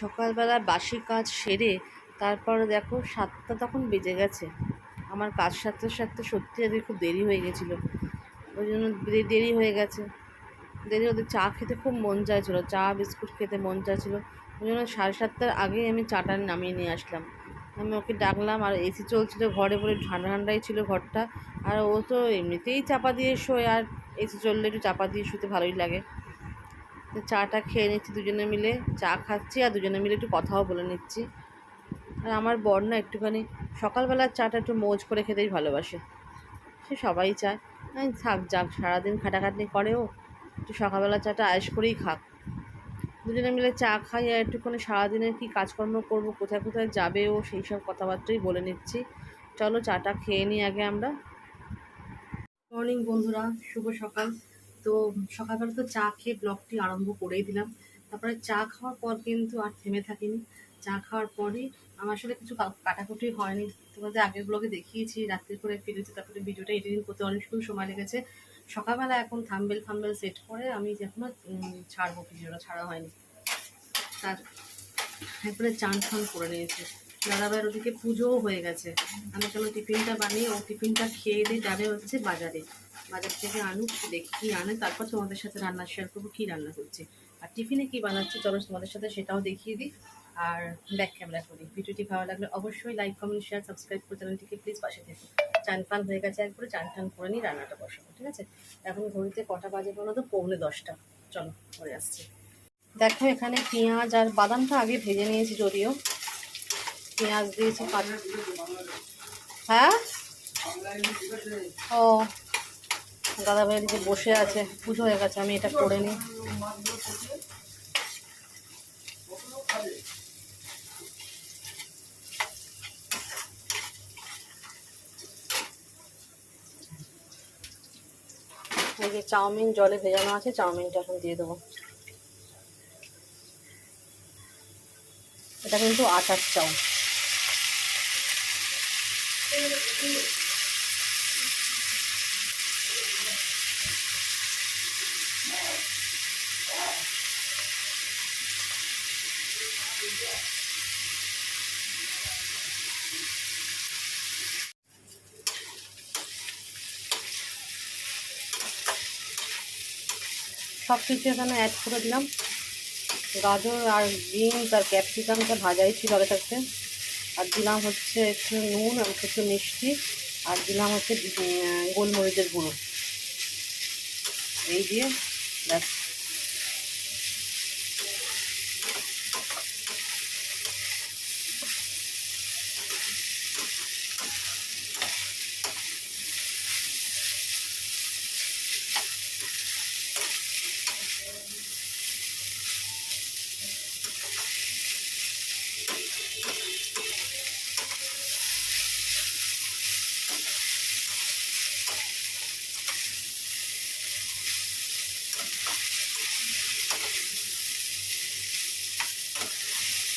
সকালবেলা বাসি কাজ সেরে তারপরে দেখো সাতটা তখন বেজে গেছে। আমার কাজ সারতে সারতে সত্যি আজকে খুব দেরি হয়ে গেছিল। ওই জন্য দেরি হয়ে গেছে। দেরি ওদের চা খেতে খুব মন চাইছিলো। চা, বিস্কুট খেতে মন চাইছিলো। ওই জন্য সাড়ে সাতটার আগেই আমি চাটা নামিয়ে নিয়ে আসলাম। আমি ওকে ডাকলাম আর এসি চলছিল ঘরে পরে ঠান্ডা ঠান্ডাই ছিল ঘরটা। আর ও তো এমনিতেই চাপা দিয়ে শোয় আর এসি চললে একটু চাপা দিয়ে শুতে ভালোই লাগে। চাটা খেয়ে নিচ্ছি দুজনে মিলে, চা খাচ্ছি আর দুজনে মিলে একটু কথাও বলে নিচ্ছি। আর আমার বর না একটুখানি সকালবেলার চাটা একটু মোজ করে খেতেই ভালোবাসে। সে সবাই চায়। আমি থাক, যাক, সারাদিন খাটাখাটনি করেও একটু সকালবেলা চাটা আয়েস করেই খাক। দুজনে মিলে চা খাই আর একটুখানি সারাদিনের কী কাজকর্ম করব, কোথায় কোথায় যাবে ও, সেই সব কথাবার্তাই বলে নিচ্ছি। চলো চাটা খেয়ে নিই আগে আমরা। মর্নিং বন্ধুরা, শুভ সকাল। তো সকালবেলা তো চা খেয়ে ব্লগটি আরম্ভ করেই দিলাম। তারপরে চা খাওয়ার পর কিন্তু আর থেমে থাকিনি। চা খাওয়ার পরই আমার আসলে কিছু কাটাকুটি হয়নি। তোমাদের আগের ব্লগে দেখিয়েছি রাত্রি করে ফিরেছি তারপরে ভিডিওটা এডিটিং করতে অনেকক্ষণ সময় লেগেছে। সকালবেলা এখন থাম্বেল ফাম্বেল সেট করে আমি এখনও উম, ছাড়বো ভিডিওটা ছাড়া হয়নি। তার এরপরে চান ফান করে নিয়েছি। দাদাভাইয়ের ওদিকে পুজোও হয়ে গেছে। আমি কেন টিফিনটা বানিয়ে ও টিফিনটা খেয়ে দিয়ে যাবে হচ্ছে বাজারে। বাজার থেকে আনুক, দেখি কী আনে, তারপর তোমাদের সাথে রান্না শেয়ার করব, কী রান্না করছে আর টিফিনে কী বানাচ্ছে, চলো তোমাদের সাথে সেটাও দেখিয়ে দিই। আর ব্যাক ক্যামেরা করি। ভিডিওটি ভালো লাগলে অবশ্যই লাইক কমেন্ট শেয়ার সাবস্ক্রাইব করে চ্যানেলটিকে প্লিজ পাশে থেকো। চান ফান হয়ে গেছে, একবারে চান টান করে নিই রান্নাটা বসাবো, ঠিক আছে? এখন ঘড়িতে কটা বাজে বলো তো? পৌনে দশটা। চলো পরে আসছি। দেখো এখানে পেঁয়াজ আর বাদামটা আগে ভেজে নিয়েছি যদিও। পেঁয়াজ দিয়েছি হ্যাঁ? ও দাদা ভাই এদিকে বসে আছে, পুজো হয়ে গেছে, আমি এটা করে নিই। যে চাউমিন, জলে ভেজানো আছে, চাউমিনটা এখন দিয়ে দেবো। এটা কিন্তু আটার চাউ সব কিছু এখানে অ্যাড করে দিলাম। গাজর আর বিনস আর ক্যাপসিকামটা ভাজাই ছিল আগে থাকতে আর দিলাম হচ্ছে একটু নুন আর একটু মিষ্টি, আর দিলাম হচ্ছে গোলমরিচের গুঁড়ো। এই দিয়ে ব্যাস।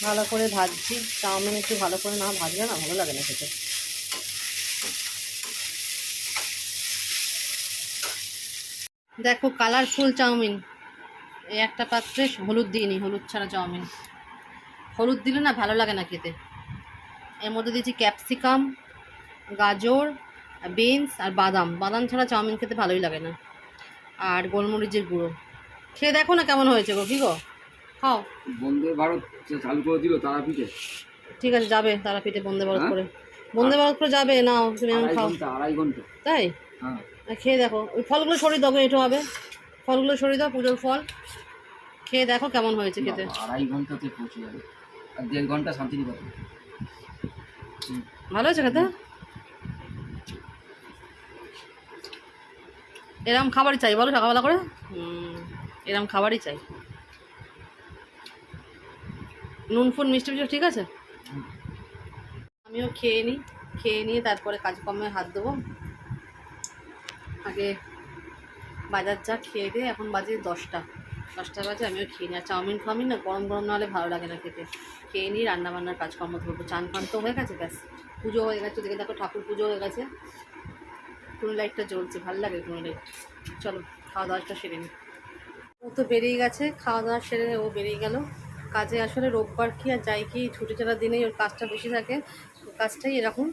ভালো করে ভাজছি। চাউমিন একটু ভালো করে না ভাজলে না ভালো লাগে না খেতে। দেখো কালারফুল চাউমিন। এই একটা পাত্রে হলুদ দিইনি, হলুদ ছাড়া চাউমিন। হলুদ দিলে না ভালো লাগে না খেতে। এর মধ্যে দিয়েছি ক্যাপসিকাম গাজর বিনস আর বাদাম। বাদাম ছাড়া চাউমিন খেতে ভালোই লাগে না। আর গোলমরিচের গুঁড়ো। খেয়ে দেখো না কেমন হয়েছে গো, কি গো? খাও বন্দে ভারত চালু করে দিল তারাপীঠে। ঠিক আছে যাবে তারাপীঠে বন্দে ভারত হ্যাঁ? করে। বন্দে ভারত করে যাবে নাও তুমি এখন আড়াই খাও। আড়াই ঘণ্টা। তাই? হ্যাঁ। খেয়ে দেখো ওই ফলগুলো সরিয়ে দাও একটু হবে। ফলগুলো সরিয়ে দাও পুজোর ফল। খেয়ে দেখো কেমন হয়েছে খেতে। আড়াই ঘন্টাতে পৌঁছে যাবে। আর দেড় ঘণ্টা শান্তিনিকেতন ভালো হয়েছে খেতে? এরম খাবারই চাই বলো সকালবেলা করে। এরম খাবারই চাই। নুন ফুন মিষ্টি মিষ্টি ঠিক আছে? আমিও খেয়ে নিই, খেয়ে নিয়ে তারপরে কাজকর্মে হাত দেবো আগে বাজার যা খেয়ে দিয়ে এখন বাজে দশটা। দশটা বাজে, আমিও খেয়ে নিই। আর চাউমিন ফাউমিন না, গরম গরম না হলে ভালো লাগে না খেতে। খেয়ে নিই রান্নাবান্নার কাজকর্ম ধরবো। চান ফান তো হয়ে গেছে, ব্যাস। পুজো হয়ে গেছে, দেখে দেখো ঠাকুর পুজো হয়ে গেছে। টুনি লাইটটা জ্বলছে, ভালো লাগে টুনি লাইট। চলো, খাওয়া দাওয়াটা সেরে নিই। ও তো বেরিয়ে গেছে, খাওয়া দাওয়া সেরে ও বেরিয়ে গেল। কাজে আসলে রোববার কি আর যাই কি, ছুটি ছাড়ার দিনেই ওর কাজটা বেশি থাকে। কাজটাই এরকম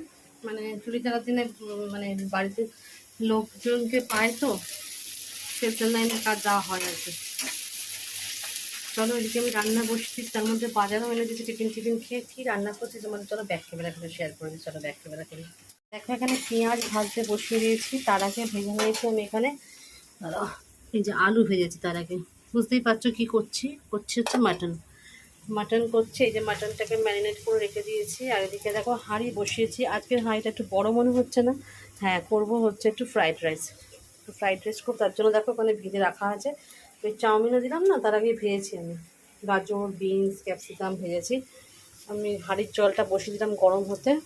মানে ছুটি ছাড়ার দিনে মানে বাড়িতে লোকজনকে পায় তো সেলফেল লাইনের কাজ যাওয়া হয় আর কি। চলো এদিকে আমি রান্না বসছি, তার মধ্যে বাজারও এনে দিচ্ছি টিফিন টিফিন খেয়েছি, রান্না করছি, তোমাদের চলো ব্যাক ক্যামেরা করে শেয়ার করে দিই, চলো ব্যাক ক্যামেরা করি। দেখো এখানে পেঁয়াজ ভাজতে বসিয়ে দিয়েছি, তার আগে ভেজে নিয়েছি আমি এখানে এই যে আলু ভেজেছি তার আগে। বুঝতেই পারছ কী করছি? করছি হচ্ছে মাটন মাটন করছি, এই যে মাটনটাকে ম্যারিনেট করে রেখে দিয়েছি। আর এদিকে দেখো হাঁড়ি বসিয়েছি। আজকের হাঁড়িটা একটু বড় মনে হচ্ছে না। হ্যাঁ করব হচ্ছে একটু ফ্রাইড রাইস একটু ফ্রাইড রাইস করব, তার জন্য দেখো ওখানে ভিজে রাখা আছে। ওই চাউমিনও দিলাম না, তার আগে ভেজেছি আমি। গাজর বিনস ক্যাপসিকাম ভেজেছি। আমি হাঁড়ির জলটা বসিয়ে দিলাম গরম হতে।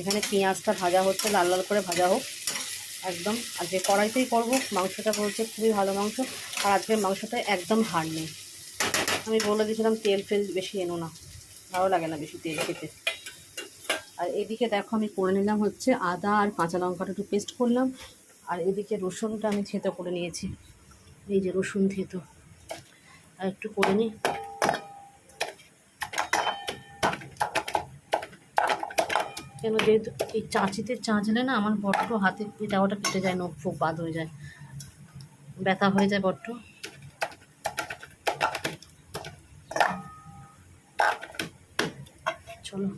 এখানে পেঁয়াজটা ভাজা হচ্ছে, লাল লাল করে ভাজা হোক। একদম। আজকে কড়াইতেই করব, মাংসটা বলছে খুবই ভালো মাংস। আর আজকের মাংসটা একদম হাড় নেই। আমি বলে দিয়েছিলাম তেল ফেল বেশি এনো না। ভালো লাগে না বেশি তেল খেতে। আর এদিকে দেখো আমি করে নিলাম হচ্ছে আদা আর কাঁচা লঙ্কাটা একটু পেস্ট করলাম। আর এদিকে রসুনটা আমি থেতো করে নিয়েছি। এই যে রসুন থেতো। আর একটু করে নিই। কেন যেহেতু এই চাঁচিতে চাঁচলে না আমার বড্ড হাতে ওটা কেটে যায়, নখ ফোক বাদ হয়ে যায়। ব্যথা হয়ে যায় বড্ড। চলো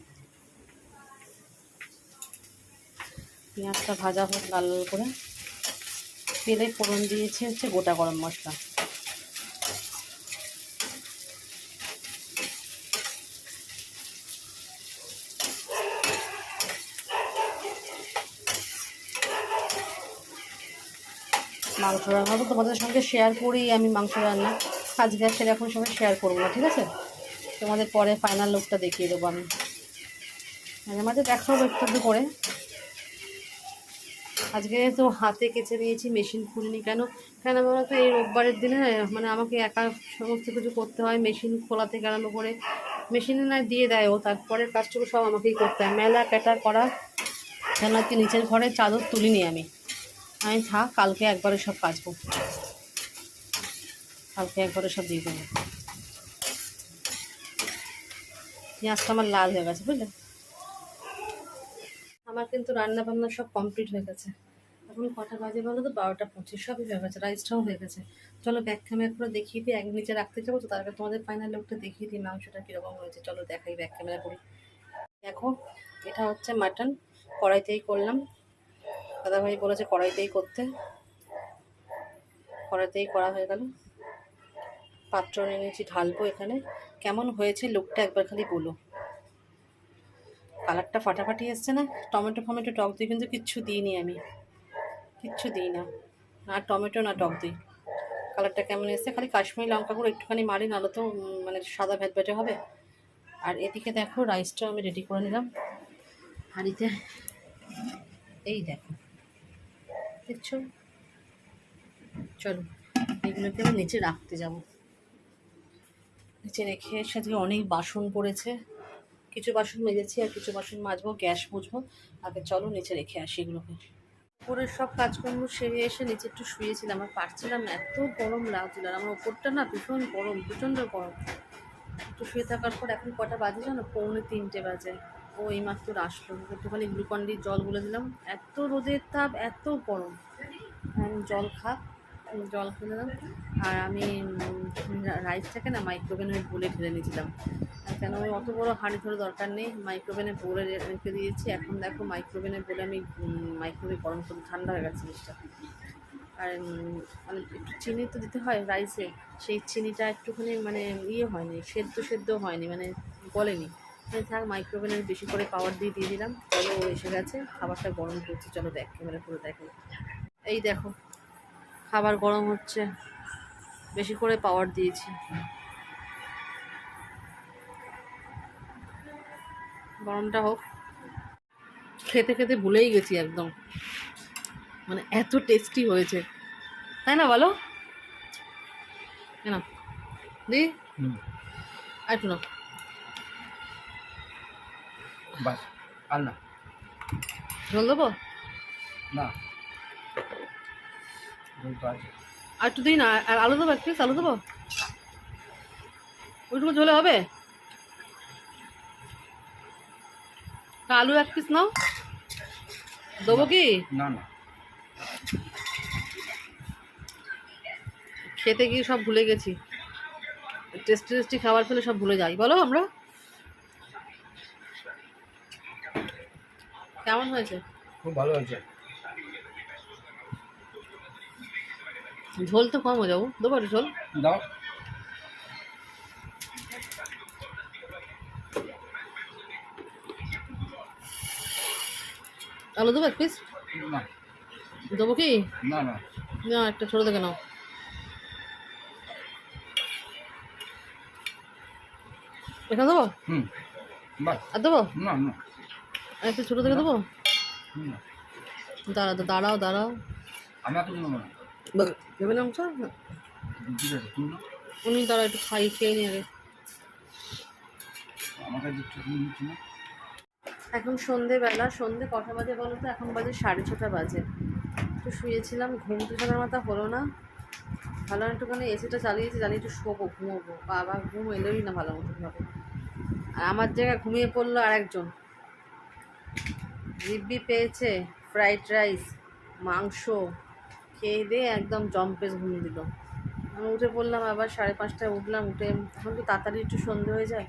পেঁয়াজটা ভাজা হোক, লাল লাল করে। তেলে ফোড়ন দিয়েছে হচ্ছে গোটা গরম মশলা। মাংস রান্না তো তোমাদের সঙ্গে শেয়ার করেই আমি মাংস রান্না। আজকে আর সেরকম সময় শেয়ার করব না, ঠিক আছে? তোমাদের পরে ফাইনাল লুকটা দেখিয়ে দেবো আমি। মাঝে মাঝে দেখাবো একটু একটু করে। আজকে তো হাতে কেচে নিয়েছি, মেশিন খুলিনি কেন? কেন বলো তো, এই রোববারের দিনে মানে আমাকে একা সমস্ত কিছু করতে হয়, মেশিন খোলা থেকে করে মেশিনে না দিয়ে দেয় ও তারপরে কাজটুকু সব আমাকেই করতে হয়। মেলা ক্যাটা করা, কেন আজকে নিচের ঘরে চাদর তুলিনি আমি। আমি থাক, কালকে একবারে সব কাচবো। কালকে একবারে সব দিয়ে দেবো। পেঁয়াজটা আমার লাল হয়ে গেছে, বুঝলে? আমার কিন্তু রান্না বান্না সব কমপ্লিট হয়ে গেছে। এখন কটা বাজে বলো তো? বারোটা পঁচিশ, সবই হয়ে গেছে রাইসটাও হয়ে গেছে। চলো ব্যাক ক্যামেরা করে দেখিয়ে দিই, এক নিচে রাখতে যাব তো, তারপরে তোমাদের ফাইনাল লোকটা দেখিয়ে দিই মাংসটা কীরকম হয়েছে, চলো দেখাই ব্যাক ক্যামেরা করি। দেখো, এটা হচ্ছে মাটন কড়াইতেই করলাম। দাদাভাই বলেছে কড়াইতেই করতে। কড়াইতেই করা হয়ে গেল। পাত্র নিয়ে নিয়েছি, ঢালবো এখানে। কেমন হয়েছে লুকটা একবার খালি বলো। কালারটা ফাটাফাটি এসছে না? টমেটো ফমেটো টক দই কিন্তু কিচ্ছু দিইনি আমি। কিচ্ছু দিই না। না টমেটো, না টক দই। কালারটা কেমন এসছে? খালি কাশ্মীরি লঙ্কা গুঁড়ো একটুখানি মারি, নাহলে তো মানে সাদা ভেটভেটে হবে। আর এদিকে দেখো, রাইসটাও আমি রেডি করে নিলাম। হাঁড়িতে এই দেখো। দেখছ? চলো, এগুলোকে আমি নিচে রাখতে যাব। নিচে রেখে সাথে অনেক বাসন পড়েছে। কিছু বাসন মেজেছি আর কিছু বাসন মাজবো, গ্যাস মুছবো। আগে চলো নিচে রেখে আসি এগুলোকে। উপরের সব কাজকর্ম সেরে এসে নিচে একটু শুয়েছিলাম আর পারছিলাম না, এত গরম লাগছিল আর আমার ওপরটা না ভীষণ গরম, প্রচণ্ড গরম। একটু শুয়ে থাকার পর এখন কটা বাজে জানো? পৌনে তিনটে বাজে। ও এই এইমাত্র আসলো। একটুখানি গ্লুকন্ডির জল বলে দিলাম। এত রোদের তাপ, এত গরম। জল খা জল খেয়ে দিলাম আর আমি রাইসটাকে না মাইক্রোওভেনে বলে ঢেলে নিয়েছিলাম। কেন অত বড় হাঁড়ি ধরে দরকার নেই। মাইক্রোওভেনে বলে রেখে দিয়েছি। এখন দেখো মাইক্রোওভেনে বলে আমি মাইক্রোওয়েভ গরম করে। ঠান্ডা হয়ে গেছে জিনিসটা। আর মানে একটু চিনি তো দিতে হয় রাইসে সেই চিনিটা একটুখানি মানে ইয়ে হয়নি, সেদ্ধ সেদ্ধ হয়নি মানে তাই থাক মাইক্রোওভেনে বেশি করে পাওয়ার দিয়ে দিয়ে দিলাম। চলো এসে গেছে, খাবারটা গরম করছে। চলো দেখ ক্যামেরা করে দেখো এই দেখো খাবার গরম হচ্ছে। বেশি করে পাওয়ার দিয়েছি। গরমটা হোক। খেতে খেতে ভুলেই গেছি একদম। মানে এত টেস্টি হয়েছে। তাই না বলো? কেন? দি? আর একটু না বাস আর না। জল দেবো? না। আর একটু দিই না আর আলু দেবো এক পিস আলু দেবো? ওইটুকু ঝোলে হবে? তা আলু এক পিস নাও। দেবো কি? না না। খেতে গিয়ে সব ভুলে গেছি। টেস্টি টেস্টি খাবার পেলে সব ভুলে যাই। বলো আমরা। কেমন হয়েছে? খুব ভালো হয়েছে। ঝোল তো কম হয়ে যাব। দেবো ঝোল? দাও। আলু দেবো এক পিস না। দেবো কি? না না। না একটা ছোটো থেকে নাও। এখানে দেবো? হুম। বাস আর দেবো? না না। একটু ছোটো থেকে দেবো। দাঁড়া দাঁড়াও দাঁড়াও। আমি ভেবে নাম। উনি দাঁড়া একটু খাই খেয়ে নিয়ে এখন সন্ধেবেলা, সন্ধে কটা বাজে বলো তো? এখন বাজে সাড়ে ছটা বাজে। একটু শুয়েছিলাম, ঘুম তো টুসানোর মাথা হলো না। ভালো একটুখানি এসিটা চালিয়েছি জানি একটু শোবো, ঘুমোবো। বাবা, ঘুম এলোই না ভালো মতো ভাবে। আর আমার জায়গায় ঘুমিয়ে পড়ল আরেকজন। দিব্যি পেয়েছে, ফ্রাইড রাইস, মাংস খেয়ে দিয়ে একদম জম্পেস ঘুম দিল। আমি উঠে পড়লাম আবার সাড়ে পাঁচটায় উঠলাম, উঠে এখন তো তাড়াতাড়ি একটু সন্ধে হয়ে যায়?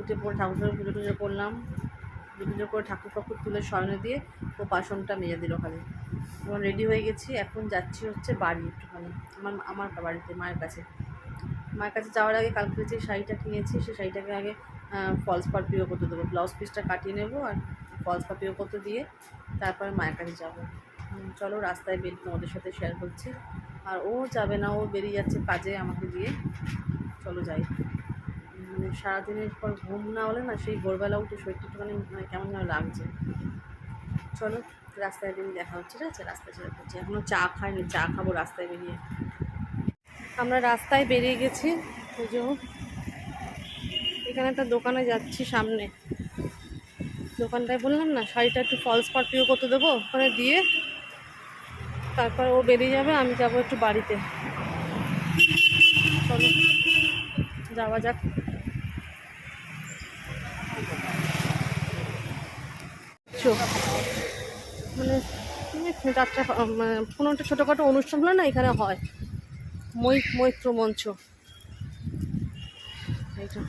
উঠে পড়ে ঠাকুর ঠাকুর পুজো টুজো করলাম। পুজো টুজো করে ঠাকুর ঠাকুর তুলে শয়নে দিয়ে ও বাসনটা মেজে দিল ওখানে এবং রেডি হয়ে গেছি, এখন যাচ্ছি হচ্ছে বাড়ি একটুখানি, আমার আমার বাড়িতে, মায়ের কাছে। মায়ের কাছে যাওয়ার আগে কালকে যে শাড়িটা কিনেছি সেই শাড়িটাকে আগে ফলস পার পিও করতে দেবো। ব্লাউজ পিসটা কাটিয়ে নেব আর ফলস পার পিও করতে দিয়ে তারপরে মায়ের কাছে যাব। চলো রাস্তায় বেরিয়ে তোমাদের সাথে শেয়ার করছি। আর ও যাবে না, ও বেরিয়ে যাচ্ছে কাজে আমাকে দিয়ে। চলো যাই। সারাদিনের পর ঘুম না হলে না সেই ভোরবেলা উঠে শরীরটা একটুখানি মানে কেমন যেন লাগছে। চলো রাস্তায় বেরিয়ে দেখা হচ্ছে, ঠিক আছে? রাস্তায় ছেড়ে করছি এখনও চা খাইনি, চা খাব রাস্তায় বেরিয়ে। আমরা রাস্তায় বেরিয়ে গেছি পুজো এখানে একটা দোকানে যাচ্ছি সামনে। দোকানটায় বললাম না, শাড়িটা একটু ফলস পার পিও করতে দেবো, ওখানে দিয়ে তারপর ও বেরিয়ে যাবে, আমি যাব একটু বাড়িতে। চলো, যাওয়া যাক। মানে এই যাত্রা মানে কোনো একটা ছোটোখাটো অনুষ্ঠান হলে না এখানে হয়। মৈত্র মঞ্চ। এইটা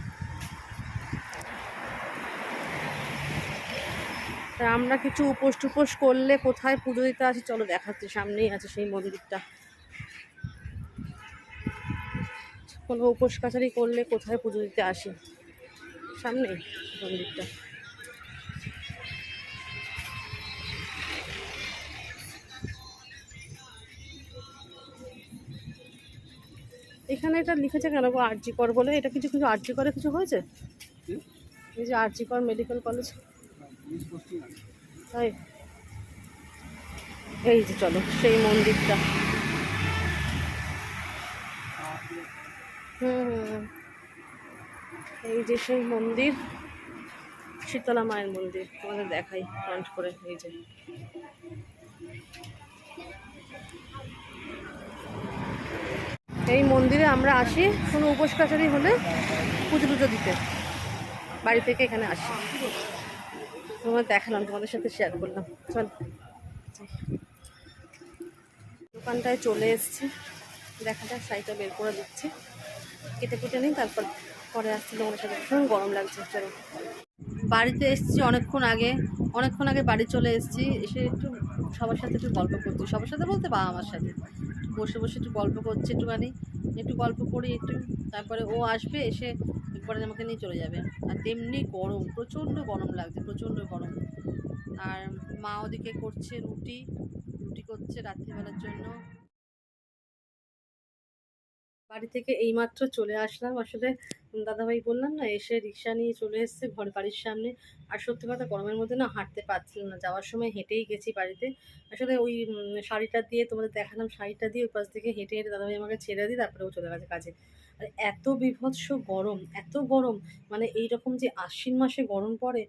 তা আমরা কিছু উপোস টুপোস করলে কোথায় পুজো দিতে আসি? চলো দেখাচ্ছি সামনেই আছে সেই মন্দিরটা। কোনো উপোস কাছারি করলে কোথায় পুজো দিতে আসি? সামনে মন্দিরটা। এখানে এটা লিখেছে কেন আরজি কর বলে? এটা কিছু কিছু আরজি করে কিছু হয়েছে? এই যে আরজি কর মেডিকেল কলেজ। এই যে চলো, সেই মন্দিরটা। হুম। এই যে সেই মন্দির, শীতলা মায়ের মন্দির, তোমাদের দেখাই ফ্রন্ট করে, এই যে। এই মন্দিরে আমরা আসি, কোনো উপোস কাছারি হলে পুজো টুজো দিতে। বাড়ি থেকে এখানে আসি। তোমার দেখালাম তোমাদের সাথে শেয়ার করলাম। চল। দোকানটায় চলে এসছি। দেখা যাক, শাড়িটা বের করে দিচ্ছি। কেটে কুটে নিই, তারপর পরে আসছি তোমাদের সাথে। ভীষণ গরম লাগছে, চলো। বাড়িতে এসেছি অনেকক্ষণ আগে। অনেকক্ষণ আগে বাড়ি চলে এসেছি। এসে একটু সবার সাথে একটু গল্প করছি। সবার সাথে বলতে বাবা আমার সাথে। বসে বসে একটু গল্প করছি একটুখানি। একটু গল্প করি একটু। তারপরে ও আসবে, এসে একবারে আমাকে নিয়ে চলে যাবে। আর তেমনি গরম, প্রচণ্ড গরম লাগছে, প্রচণ্ড গরম। আর মা ওদিকে করছে রুটি রুটি করছে রাত্রিবেলার জন্য। বাড়ি থেকে এইমাত্র চলে আসলাম। আসলে দাদাভাই বললাম না, এসে রিক্সা নিয়ে চলে এসেছে ঘর বাড়ির সামনে। আর সত্যি কথা, গরমের মধ্যে না হাঁটতে পারছিলাম না, যাওয়ার সময় হেঁটেই গেছি বাড়িতে। আসলে ওই শাড়িটা দিয়ে তোমাদের দেখালাম, শাড়িটা দিয়ে ওই পাশ থেকে হেঁটে হেঁটে দাদাভাই আমাকে ছেড়ে দিয়ে তারপরে ও চলে গেছে কাজে। আর এত বিভৎস গরম, এত গরম মানে এইরকম যে আশ্বিন মাসে গরম পড়ে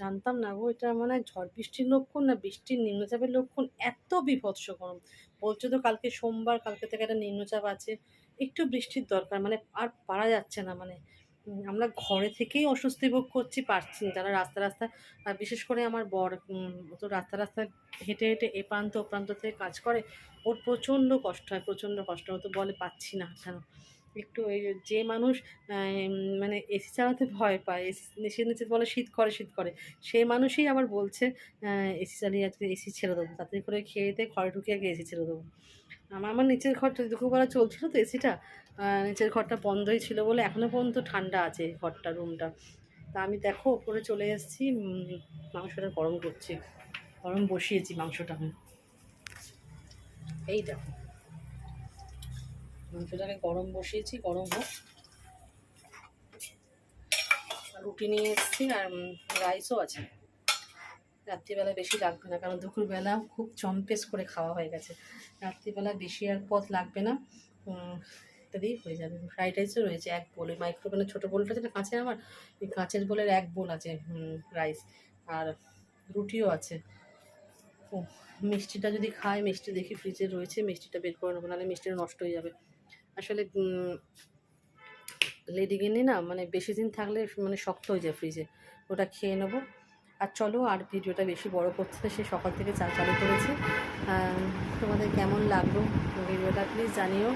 জানতাম না গো, এটা মানে ঝড় বৃষ্টির লক্ষণ না বৃষ্টির নিম্নচাপের লক্ষণ, এত বিভৎস গরম। বলছো তো কালকে সোমবার, কালকে থেকে একটা নিম্নচাপ আছে, একটু বৃষ্টির দরকার মানে আর পারা যাচ্ছে না মানে আমরা ঘরে থেকেই অস্বস্তি ভোগ করছি, পারছি না, যারা রাস্তা রাস্তা, আর বিশেষ করে আমার বর তো রাস্তা রাস্তায় হেঁটে হেঁটে এ প্রান্ত, ও প্রান্ত থেকে কাজ করে, ওর প্রচণ্ড কষ্ট হয়, প্রচণ্ড কষ্ট হয় তো বলে পাচ্ছি না কেন? একটু এই যে মানুষ মানে এসি চালাতে ভয় পায়, এসি এসি নিচে বলে শীত করে শীত করে, সেই মানুষই আবার বলছে এসি চালিয়ে আজকে এসি ছেড়ে দেবো। তাড়াতাড়ি করে খেয়ে দিয়ে ঘরে ঢুকে আগে এসি ছেড়ে দেবো। আমার আমার নিচের ঘরটা দুপুরবেলা চলছিল তো এসিটা নিচের ঘরটা বন্ধই ছিল বলে এখনও পর্যন্ত ঠান্ডা আছে ঘরটা, রুমটা। তা আমি দেখো ওপরে চলে এসেছি মাংসটা গরম করছি, গরম বসিয়েছি মাংসটা। আমি এই দেখো। মাংসটাকে গরম বসিয়েছি, গরম হোক। রুটি নিয়ে এসেছি আর রাইসও আছে। রাত্রিবেলা বেশি লাগবে না, কারণ দুপুরবেলা খুব চম্পেস করে খাওয়া হয়ে গেছে। রাত্রিবেলা বেশি আর পথ লাগবে না ইত্যাদি হয়ে যাবে। ফ্রাইড রাইসও রয়েছে, এক বোল। মাইক্রোওভেনের ছোটো বোলটা আছে না, কাঁচের আমার? ওই কাঁচের বোলের এক বোল আছে রাইস। আর রুটিও আছে। ও মিষ্টিটা যদি খায় মিষ্টি দেখি ফ্রিজে রয়েছে, মিষ্টিটা বের করে নেব, নাহলে মিষ্টিটা নষ্ট হয়ে যাবে। আসলে লেডি গিনি না মানে বেশি দিন থাকলে মানে শক্ত হয়ে যায় ফ্রিজে ওটা খেয়ে নেব। আর চলো, আর ভিডিওটা বেশি বড় করতে সে সকাল থেকে চা চালু করেছি। তোমাদের কেমন লাগল ভিডিওটা প্লিজ জানিও।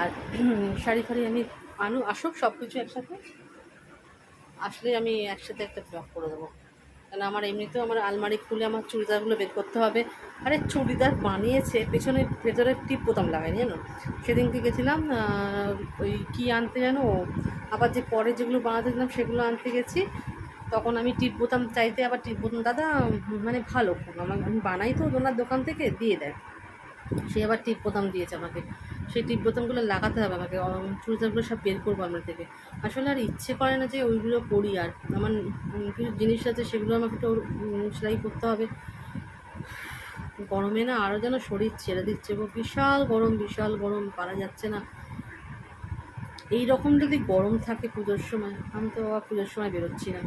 আর শাড়ি ফাড়ি আমি আনু, আসুক সব কিছু একসাথে। আসলে আমি একসাথে একটা ব্লগ করে দেবো। কারণ আমার এমনিতেও আমার আলমারি খুলে আমার চুড়িদারগুলো বের করতে হবে। আরে, চুড়িদার বানিয়েছে পেছনে ভেতরে টিপ বোতাম লাগাই জানো? সেদিনকে গেছিলাম ওই কী আনতে জানো? আবার যে পরে যেগুলো বানাতে দিলাম সেগুলো আনতে গেছি। তখন আমি টিপ বোতাম চাইতে আবার টিপ বোতাম, দাদা মানে ভালো আমার, আমি বানাই তো ওনার দোকান থেকে, দিয়ে দেয়। সে আবার টিপ বোতাম দিয়েছে আমাকে। সেই টিপ বোতামগুলো লাগাতে হবে আমাকে। চুড়িদারগুলো সব বের করব আমার থেকে। আসলে আর ইচ্ছে করে না যে ওইগুলো করি আর। আমার কিছু জিনিস আছে সেগুলো আমাকে উম, সেলাই করতে হবে। গরমে না আরও যেন শরীর ছেড়ে দিচ্ছে বিশাল গরম বিশাল গরম পারা যাচ্ছে না। এই রকম যদি গরম থাকে পুজোর সময় আমি তো আবার পুজোর সময় বেরোচ্ছি না।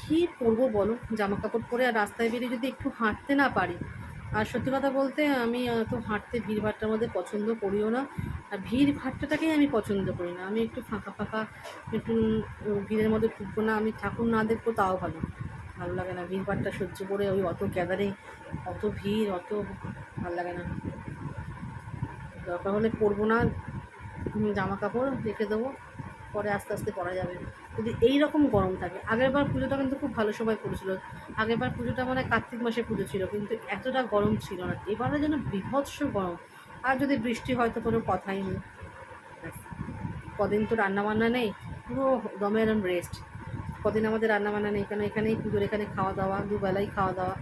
কী করব বলো? জামা কাপড় পরে আর রাস্তায় বেরিয়ে যদি একটু হাঁটতে না পারি আর সত্যি কথা বলতে আমি তো হাঁটতে ভিড় ভাট্টার মধ্যে পছন্দ করিও না। আর ভিড় ভাট্টাটাকেই আমি পছন্দ করি না। আমি একটু ফাঁকা ফাঁকা, একটু ভিড়ের মধ্যে ঢুকবো না। আমি ঠাকুর না দেখব তাও ভালো ভালো লাগে না। ভিড় ভাট্টা সহ্য করে ওই অত গ্যাদারিং অত ভিড়, অত ভালো লাগে না। দরকার হলে পরবো না, জামা কাপড় রেখে দেবো, পরে আস্তে আস্তে পরা যাবে। যদি এই রকম গরম থাকে আগের বার পুজোটা কিন্তু খুব ভালো সময় পড়েছিল। আগের বার পুজোটা মানে কার্তিক মাসে পুজো ছিল, কিন্তু এতটা গরম ছিল না। এবারে যেন বিভৎস গরম। আর যদি বৃষ্টি হয় তো কোনো কথাই নেই। কদিন তো রান্নাবান্না নেই, পুরো দমে এরম রেস্ট কদিন আমাদের রান্নাবান্না নেই, কেন এখানেই পুজোর এখানে খাওয়া দাওয়া দুবেলাই খাওয়া দাওয়া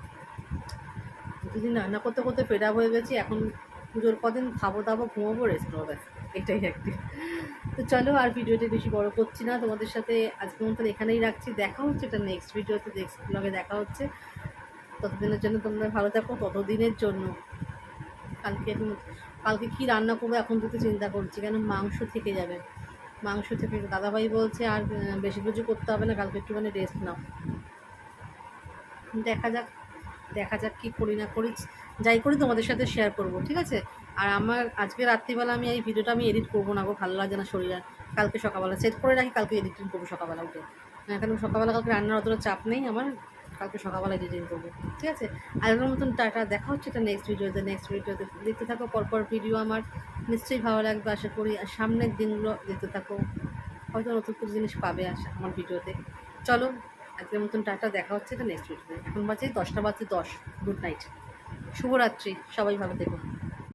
দুদিন রান্না করতে করতে ফেড হয়ে গেছি, এখন পুজোর কদিন খাব দাবো ঘুমাবো রেস্ট হবে এটাই একটি তো চলো আর ভিডিওটা বেশি বড় করছি না। তোমাদের সাথে আজকের মতন এখানেই রাখছি। দেখা হচ্ছে এটা নেক্সট ভিডিওতে নেক্সট ব্লগে দেখা হচ্ছে। ততদিনের জন্য তোমরা ভালো থাকো, ততদিনের জন্য। কালকে কালকে কি রান্না করব এখন থেকে চিন্তা করছি, কেন মাংস থেকে যাবে। মাংস থেকে দাদাভাই বলছে আর বেশি কিছু করতে হবে না, কালকে একটুখানি রেস্ট নাও। দেখা যাক দেখা যাক কী করি না করি। যাই করি তোমাদের সাথে শেয়ার করব, ঠিক আছে? আর আমার আজকে রাত্রিবেলা আমি এই ভিডিওটা আমি এডিট করব না গো, ভালো লাগে না শরীর। কালকে সকালবেলা সেট করে রাখি, কালকে এডিটিং করব সকালবেলা উঠে। এখন সকালবেলা কালকে রান্নার অতটা চাপ নেই আমার, কালকে সকালবেলা এডিটিং করব, ঠিক আছে? আজকের মতন টাটা, দেখা হচ্ছে এটা নেক্সট ভিডিওতে নেক্সট ভিডিওতে দেখতে থাকো, পরপর ভিডিও আমার। নিশ্চয়ই ভালো লাগবে, আশা করি। আর সামনের দিনগুলো দেখতে থাকো। হয়তো নতুন কিছু জিনিস পাবে আশা আমার ভিডিওতে। চলো, আজকের মতন টাটা, দেখা হচ্ছে এটা নেক্সট ভিডিওতে এখন বাজে দশটা বাজে দশ। গুড নাইট শুভরাত্রি, সবাই ভালো থেকো।